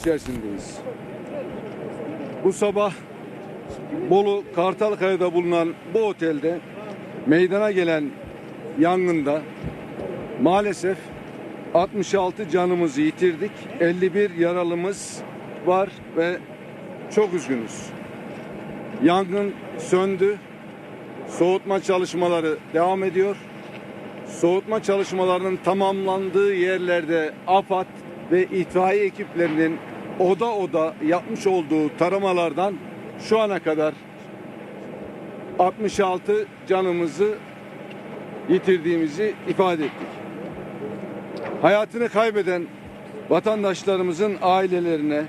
içerisindeyiz. Bu sabah Bolu Kartalkaya'da bulunan bu otelde meydana gelen yangında maalesef 66 canımızı yitirdik. 51 yaralımız var ve çok üzgünüz. Yangın söndü. Soğutma çalışmaları devam ediyor. Soğutma çalışmalarının tamamlandığı yerlerde AFAD ve itfaiye ekiplerinin oda oda yapmış olduğu taramalardan şu ana kadar 66 canımızı yitirdiğimizi ifade ettik. Hayatını kaybeden vatandaşlarımızın ailelerine,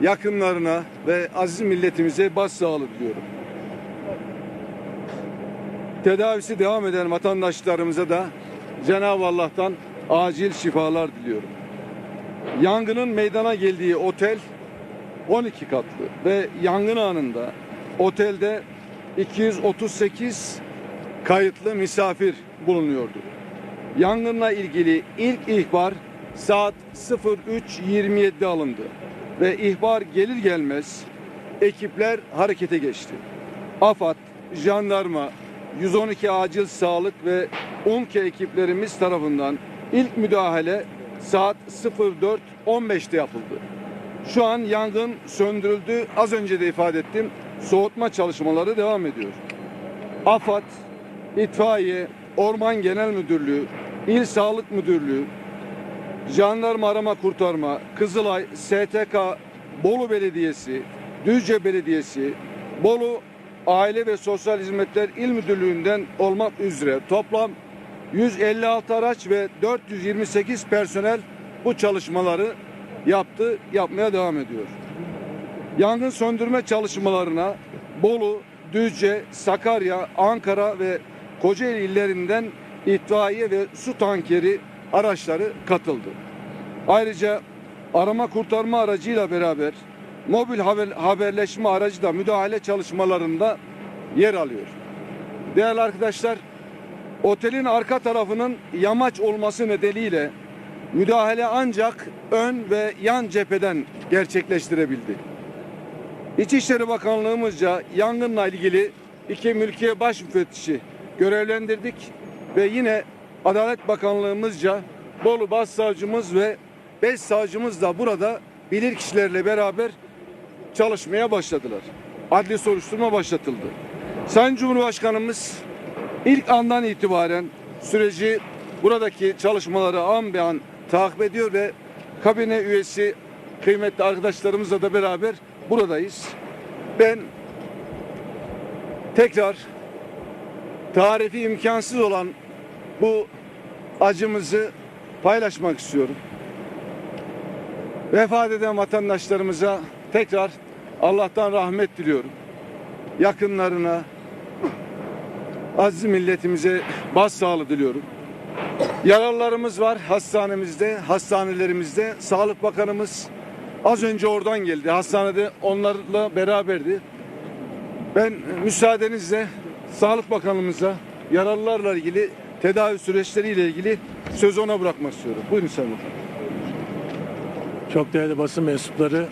yakınlarına ve aziz milletimize başsağlığı diliyorum. Tedavisi devam eden vatandaşlarımıza da Cenab-ı Allah'tan acil şifalar diliyorum. Yangının meydana geldiği otel 12 katlı ve yangın anında otelde 238 kayıtlı misafir bulunuyordu. Yangınla ilgili ilk ihbar saat 03.27'de alındı ve ihbar gelir gelmez ekipler harekete geçti. AFAD, jandarma, 112 acil sağlık ve UMKE ekiplerimiz tarafından ilk müdahale saat 04.15'te yapıldı. Şu an yangın söndürüldü. Az önce de ifade ettim. Soğutma çalışmaları devam ediyor. AFAD, İtfaiye, Orman Genel Müdürlüğü, İl Sağlık Müdürlüğü, Jandarma Arama Kurtarma, Kızılay, STK, Bolu Belediyesi, Düzce Belediyesi, Bolu Aile ve Sosyal Hizmetler İl Müdürlüğü'nden olmak üzere toplam 156 araç ve 428 personel bu çalışmaları yaptı, yapmaya devam ediyor. Yangın söndürme çalışmalarına Bolu, Düzce, Sakarya, Ankara ve Kocaeli illerinden itfaiye ve su tankeri araçları katıldı. Ayrıca arama kurtarma aracıyla beraber mobil haber, haberleşme aracı da müdahale çalışmalarında yer alıyor. Değerli arkadaşlar, otelin arka tarafının yamaç olması nedeniyle müdahale ancak ön ve yan cepheden gerçekleştirebildi. İçişleri Bakanlığımızca yangınla ilgili iki mülkiye baş müfettişi görevlendirdik ve yine Adalet Bakanlığımızca Bolu Başsavcımız ve Beş Savcımız da burada bilirkişilerle beraber çalışmaya başladılar. Adli soruşturma başlatıldı. Sayın Cumhurbaşkanımız ilk andan itibaren süreci buradaki çalışmaları an be an takip ediyor ve kabine üyesi kıymetli arkadaşlarımızla da beraber buradayız. Ben tekrar tarifi imkansız olan bu acımızı paylaşmak istiyorum. Vefat eden vatandaşlarımıza tekrar Allah'tan rahmet diliyorum. Yakınlarına, aziz milletimize başsağlığı diliyorum. Yaralılarımız var hastanemizde, hastanelerimizde. Sağlık Bakanımız az önce oradan geldi. Hastanede onlarla beraberdi. Ben müsaadenizle Sağlık Bakanımıza yaralılarla ilgili tedavi süreçleriyle ilgili sözü ona bırakmak istiyorum. Buyurun Sayın. Çok değerli basın mensupları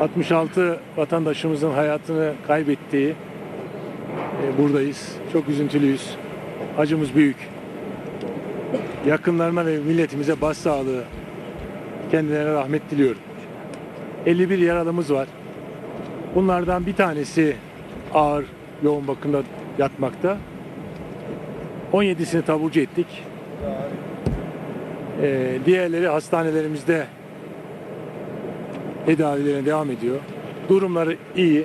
66 vatandaşımızın hayatını kaybettiği buradayız. Çok üzüntülüyüz. Acımız büyük. Yakınlarına ve milletimize başsağlığı kendilerine rahmet diliyorum. 51 yaralımız var. Bunlardan bir tanesi ağır yoğun bakımda yatmakta. 17'sini taburcu ettik. Ee, diğerleri hastanelerimizde tedavilerine devam ediyor. Durumları iyi.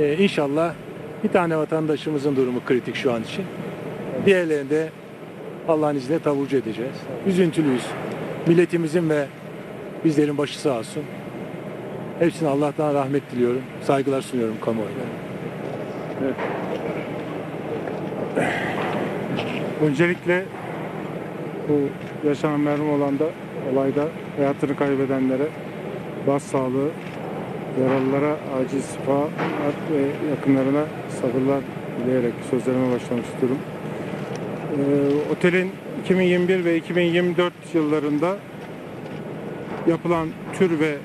Ee, inşallah bir tane vatandaşımızın durumu kritik şu an için. Diğerlerini de Allah'ın izniyle taburcu edeceğiz. Üzüntülüyüz. Milletimizin ve bizlerin başı sağ olsun. Hepsine Allah'tan rahmet diliyorum. Saygılar sunuyorum kamuoyuna. Öncelikle bu yaşanan merhum olanda olayda hayatını kaybedenlere başsağlığı, yaralılara acil şifa ve yakınlarına sabırlar dileyerek sözlerime başlamak istiyorum. Ee, otelin 2021 ve 2024 yıllarında yapılan tür ve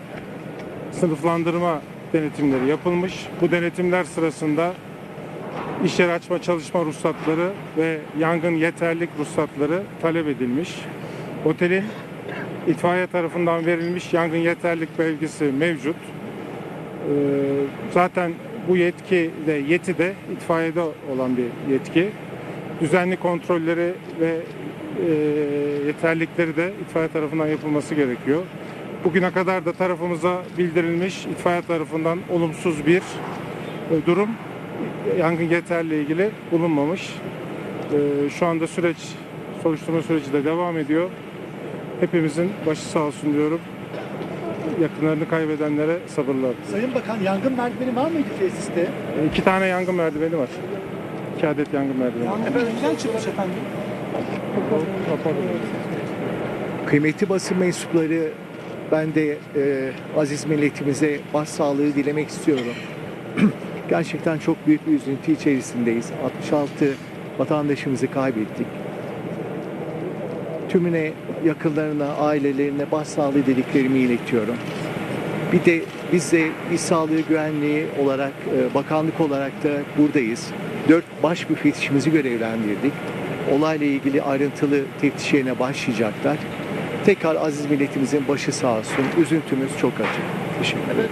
sınıflandırma denetimleri yapılmış. Bu denetimler sırasında iş yeri açma çalışma ruhsatları ve yangın yeterlik ruhsatları talep edilmiş. Otelin itfaiye tarafından verilmiş yangın yeterlik belgesi mevcut. Ee, Zaten bu yetki de yeti de itfaiyede olan bir yetki. Düzenli kontrolleri ve e, yeterlikleri de itfaiye tarafından yapılması gerekiyor. Bugüne kadar da tarafımıza bildirilmiş itfaiye tarafından olumsuz bir e, durum yangın yeterli ilgili bulunmamış. E, Şu anda süreç soruşturma süreci de devam ediyor. Hepimizin başı sağ olsun diyorum. Yakınlarını kaybedenlere sabırlar. Sayın Bakan yangın merdiveni var mıydı tesiste? E, İki tane yangın merdiveni var. İki adet yangın merdiveni. Yangın neden çıkmış efendim? Kıymetli basın mensupları ben de e, aziz milletimize başsağlığı dilemek istiyorum. Gerçekten çok büyük bir üzüntü içerisindeyiz. 66 vatandaşımızı kaybettik. Tümüne, yakınlarına, ailelerine başsağlığı dilediklerimi iletiyorum. Bir de biz de İş Sağlığı Güvenliği olarak, e, bakanlık olarak da buradayız. Dört baş müfettişimizi görevlendirdik. Olayla ilgili ayrıntılı teftişlerine başlayacaklar. Tekrar aziz milletimizin başı sağ olsun. Üzüntümüz çok acı. Teşekkür ederim.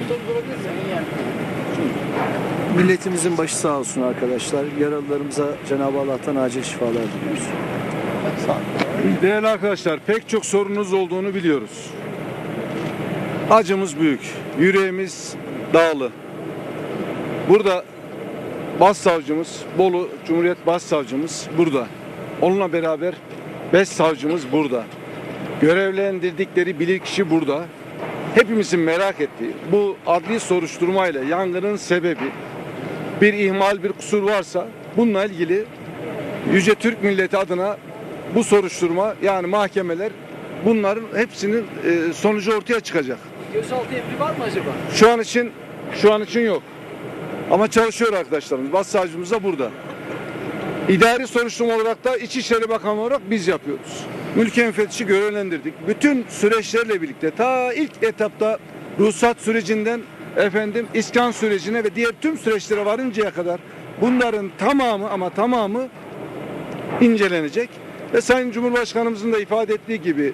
Milletimizin başı sağ olsun arkadaşlar. Yaralılarımıza Cenab-ı Allah'tan acil şifalar diliyoruz. Değerli arkadaşlar pek çok sorunuz olduğunu biliyoruz. Acımız büyük. Yüreğimiz dağlı. Burada Başsavcımız, Bolu Cumhuriyet Başsavcımız burada. Onunla beraber beş savcımız burada. Görevlendirdikleri bilirkişi burada. Hepimizin merak ettiği bu adli soruşturmayla yangının sebebi bir ihmal, bir kusur varsa bununla ilgili Yüce Türk milleti adına bu soruşturma yani mahkemeler bunların hepsinin e, sonucu ortaya çıkacak. Gözaltı emri var mı acaba? Şu an için şu an için yok. Ama çalışıyor arkadaşlarımız. Başsavcımız da burada. İdari soruşturma olarak da İçişleri Bakanlığı olarak biz yapıyoruz. Mülki müfettişi görevlendirdik. Bütün süreçlerle birlikte ta ilk etapta ruhsat sürecinden efendim iskan sürecine ve diğer tüm süreçlere varıncaya kadar bunların tamamı ama tamamı incelenecek. Ve Sayın Cumhurbaşkanımızın da ifade ettiği gibi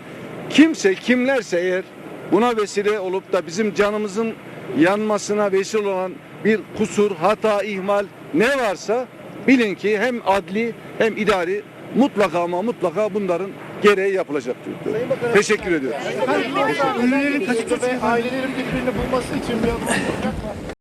kimse kimlerse eğer buna vesile olup da bizim canımızın yanmasına vesile olan bir kusur, hata, ihmal ne varsa bilin ki hem adli hem idari mutlaka ama mutlaka bunların gereği yapılacaktır. Teşekkür ediyorum. Ailelerin birbirini bulması için bir adım atılacak mı?